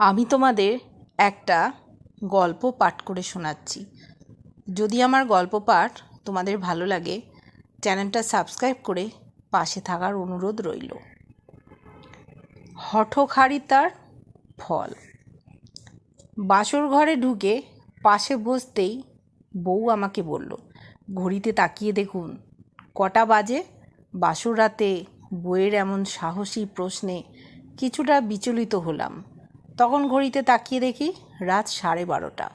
আমি তোমাদের একটা গল্প পাঠ করে শোনাচ্ছি। যদি আমার গল্প পাঠ তোমাদের ভালো লাগে, চ্যানেলটা সাবস্ক্রাইব করে পাশে থাকার অনুরোধ রইল। হঠকারিতার ফল। বাসর ঘরে ঢুকে পাশে বসতেই বউ আমাকে বলল, ঘড়িতে তাকিয়ে দেখুন, কটা বাজে? বাসর রাতে বইয়ের এমন সাহসী প্রশ্নে কিছুটা বিচলিত হলাম। তখন ঘড়িতে তাকিয়ে দেখি রাত সাড়ে বারোটা।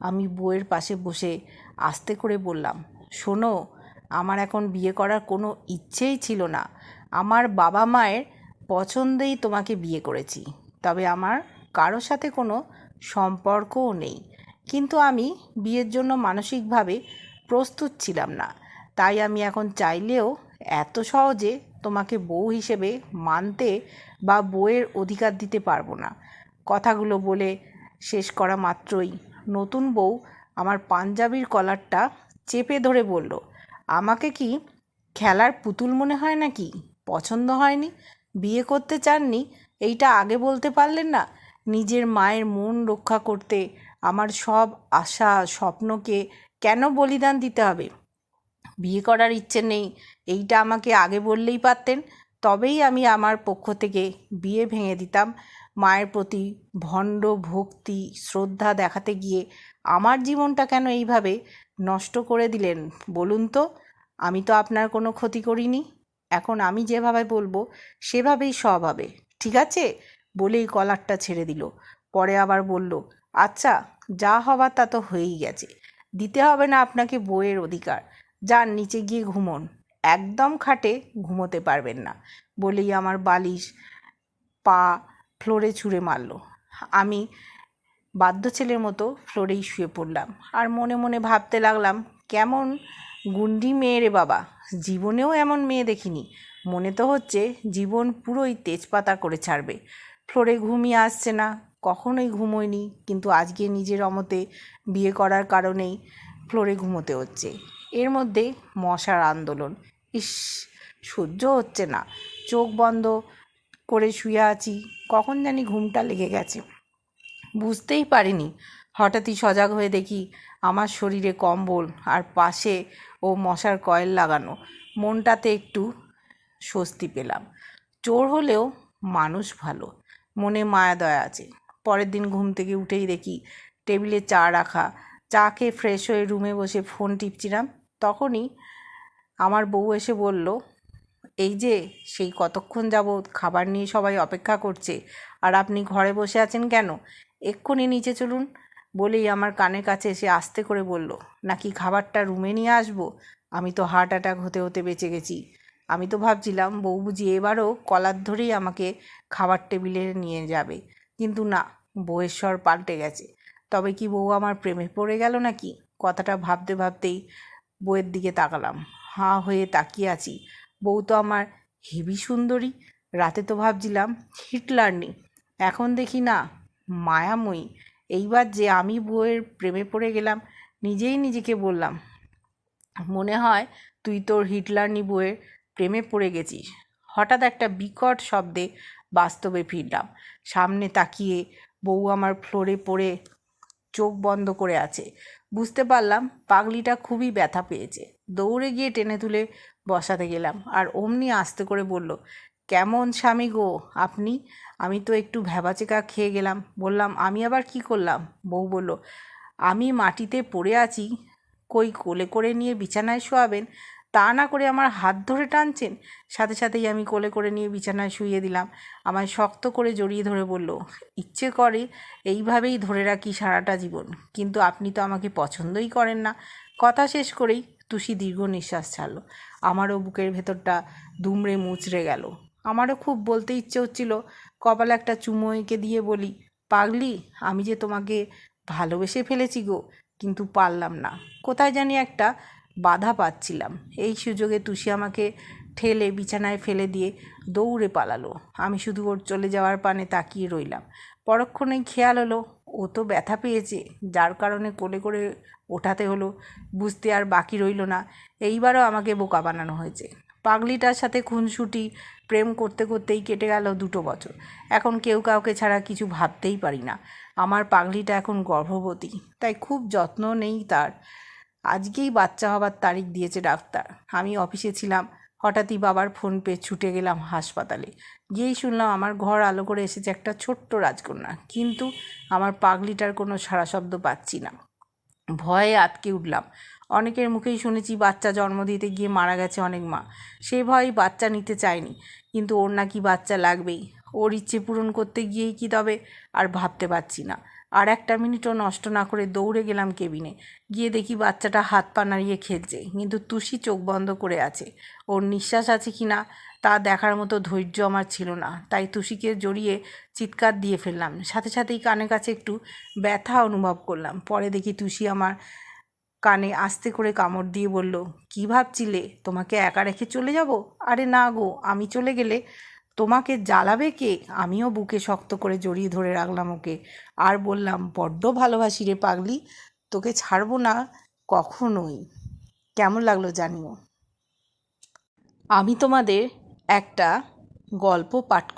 আমি বইয়ের পাশে বসে আস্তে করে বললাম, শোনো, আমার এখন বিয়ে করার কোনো ইচ্ছেই ছিল না। আমার বাবা মায়ের পছন্দেই তোমাকে বিয়ে করেছি। তবে আমার কারোর সাথে কোনো সম্পর্কও নেই। কিন্তু আমি বিয়ের জন্য মানসিকভাবে প্রস্তুত ছিলাম না। তাই আমি এখন চাইলেও এত সহজে তোমাকে বউ হিসেবে মানতে বা বউয়ের অধিকার দিতে পারব না। কথাগুলো বলে শেষ করা মাত্রই। নতুন বউ আমার পাঞ্জাবির কলারটা চেপে ধরে বলল, আমাকে কি খেলার পুতুল মনে হয় নাকি? পছন্দ হয়নি? বিয়ে করতে চাননি? এইটা আগে বলতে পারলেন না? নিজের মায়ের মন রক্ষা করতে আমার সব আশা, স্বপ্নকে কেন বলিদান দিতে হবে? বিয়ে করার ইচ্ছে নেই। এইটা আমাকে আগে বললেই পারতেন। তবেই আমি আমার পক্ষ থেকে বিয়ে ভেঙে দিতাম। মায়ের প্রতি ভণ্ড ভক্তি, শ্রদ্ধা দেখাতে গিয়ে আমার জীবনটা কেন এইভাবে নষ্ট করে দিলেন বলুন তো? আমি তো আপনার কোনো ক্ষতি করিনি। এখন আমি যেভাবে বলব, সেভাবেই সব হবে। ঠিক আছে? বলেই কলারটা ছেড়ে দিল। পরে আবার বলল আচ্ছা যা হবার তা তো হয়েই গেছে। দিতে হবে না আপনাকে বইয়ের অধিকার। যান, নিচে গিয়ে ঘুমোন। একদম খাটে ঘুমোতে পারবেন না। বলেই আমার বালিশ, পা ফ্লোরে ছুঁড়ে মারল। আমি বাধ্য ছেলের মতো ফ্লোরেই শুয়ে পড়লাম আর মনে মনে ভাবতে লাগলাম, কেমন গুন্ডি মেয়ে রে বাবা। জীবনেও এমন মেয়ে দেখিনি। মনে তো হচ্ছে জীবন পুরোই তেজপাতা করে ছাড়বে। ফ্লোরে ঘুমিয়ে আসছে না, কখনোই ঘুমোয়নি, কিন্তু আজকে নিজের অমতে বিয়ে করার কারণেই ফ্লোরে ঘুমোতে হচ্ছে। এর মধ্যে মশার আন্দোলন। ইস, সহ্য হচ্ছে না। চোখ বন্ধ করে শুয়ে আছি। কখন জানি ঘুমটা লেগে গেছে। বুঝতেই পারিনি। হঠাৎই সজাগ হয়ে দেখি আমার শরীরে কম্বল আর পাশে ও মশার কয়েল লাগানো। মনটাতে একটু স্বস্তি পেলাম। চোর হলেও মানুষ ভালো। মনে মায়া দয়া আছে। পরের দিন ঘুম থেকে উঠেই দেখি টেবিলে চা রাখা। চা খেয়ে ফ্রেশ হয়ে রুমে বসে ফোন টিপছিলাম। তখনই আমার বউ এসে বলল এই যে, সেই কতক্ষণ যাবৎ খাবার নিয়ে সবাই অপেক্ষা করছে, আর আপনি ঘরে বসে আছেন কেন? এক্ষুনি নিচে চলুন। বলেই আমার কানের কাছে এসে আস্তে করে বলল, নাকি খাবারটা রুমে নিয়ে আসব? আমি তো হার্ট অ্যাটাক হতে হতে বেঁচে গেছি। আমি তো ভাবছিলাম, বউ বুঝি এবারও কলার ধরেই আমাকে খাবার টেবিলে নিয়ে যাবে। কিন্তু না, বউয়ের স্বর পাল্টে গেছে। তবে কি বউ আমার প্রেমে পড়ে গেল নাকি? কথাটা ভাবতে ভাবতেই বউয়ের দিকে তাকালাম। হাঁ হয়ে তাকিয়ে আছি। বউ তো আমার হেভি সুন্দরী। রাতে তো ভাবছিলাম হিটলারনি এখন দেখি না, মায়াময়ী। এইবার যে আমি বউয়ের প্রেমে পড়ে গেলাম, নিজেই নিজেকে বললাম, মনে হয় তুই তোর হিটলারনি বউয়ের প্রেমে পড়ে গেছিস। হঠাৎ একটা বিকট শব্দে বাস্তবে ফিরলাম। সামনে তাকিয়ে বউ আমার ফ্লোরে পড়ে চোখ বন্ধ করে আছে। বুঝতে পারলাম পাগলিটা খুবই ব্যথা পেয়েছে। দৌড়ে গিয়ে টেনে তুলে বসাতে গেলাম আর অমনি আস্তে করে বলল, কেমন স্বামী গো আপনি? আমি তো একটু ভ্যাবাচেকা খেয়ে গেলাম। বললাম, আমি আবার কি করলাম? বউ বলল, আমি মাটিতে পড়ে আছি, কই কোলে করে নিয়ে বিছানায় শোয়াবেন? তা না করে আমার হাত ধরে টানছেন? সাথে সাথেই আমি কোলে করে নিয়ে বিছানায় শুইয়ে দিলাম। আমায় শক্ত করে জড়িয়ে ধরে বলল, ইচ্ছে করে এইভাবেই ধরে রাখি সারাটা জীবন, কিন্তু আপনি তো আমাকে পছন্দই করেন না। কথা শেষ করেই তুষি দীর্ঘ নিঃশ্বাস ছাড়লো। আমারও বুকের ভেতরটা দুমড়ে মুচড়ে গেল। আমারও খুব বলতে ইচ্ছে হচ্ছিল, কপালে একটা চুমো দিয়ে বলি, পাগলি, আমি যে তোমাকে ভালোবেসে ফেলেছি গো, কিন্তু পারলাম না। কোথায় জানি একটা বাধা পাচ্ছিলাম। এই সুযোগে তুষি আমাকে ঠেলে, বিছানায় ফেলে দিয়ে দৌড়ে পালালো। আমি শুধু ওর চলে যাওয়ার পানে তাকিয়ে রইলাম। পরক্ষণেই খেয়াল হলো, ও তো ব্যথা পেয়েছে। যার কারণে কোলে করে ওঠাতে হলো, বুঝতে আর বাকি রইল না। এইবারও আমাকে বোকা বানানো হয়েছে। পাগলিটার সাথে খুনসুটি, প্রেম করতে করতেই কেটে গেল দুটো বছর। এখন কেউ কাউকে ছাড়া কিছু ভাবতেই পারি না। আমার পাগলিটা এখন গর্ভবতী, তাই খুব যত্ন নেই তার। আজকেই বাচ্চা হবার তারিখ দিয়েছে ডাক্তার। আমি অফিসে ছিলাম, হঠাৎই বাবার ফোন পেয়ে ছুটে গেলাম হাসপাতালে। গিয়েই শুনলাম আমার ঘর আলো করে এসেছে একটা ছোট্ট রাজকন্যা, কিন্তু আমার পাগলিটার কোনো সারা শব্দ পাচ্ছি না। ভয়ে আটকে উঠলাম। অনেকের মুখেই শুনেছি বাচ্চা জন্ম দিতে গিয়ে মারা গেছে অনেক মা। সে ভয়েই বাচ্চা নিতে চায়নি, কিন্তু ওর নাকি বাচ্চা লাগবেই। ওর ইচ্ছে পূরণ করতে গিয়েই কি তবে, আর ভাবতে পারছি না। আর একটা মিনিটও নষ্ট না করে দৌড়ে গেলাম কেবিনে। গিয়ে দেখি বাচ্চাটা হাত পা নাড়িয়ে খেলছে, কিন্তু তুষি চোখ বন্ধ করে আছে। ওর নিঃশ্বাস আছে কি না, তা দেখার মতো ধৈর্য আমার ছিল না। তাই তুষিকে জড়িয়ে চিৎকার দিয়ে ফেললাম। সাথে সাথেই কানে কাছে একটু ব্যথা অনুভব করলাম। পরে দেখি তুষি আমার কানে আস্তে করে কামড় দিয়ে বলল, কি ভাবছিলে? তোমাকে একা রেখে চলে যাব? আরে না গো, আমি চলে গেলে তোমাকে জ্বালাবে কে? আমিও বুকে শক্ত করে জড়িয়ে ধরে রাখলাম ওকে। আর বললাম, বড্ড ভালোবাসি রে পাগলি, তোকে ছাড়বো না কখনোই। কেমন লাগল জানিও। আমি তোমাদের একটা গল্প পাঠ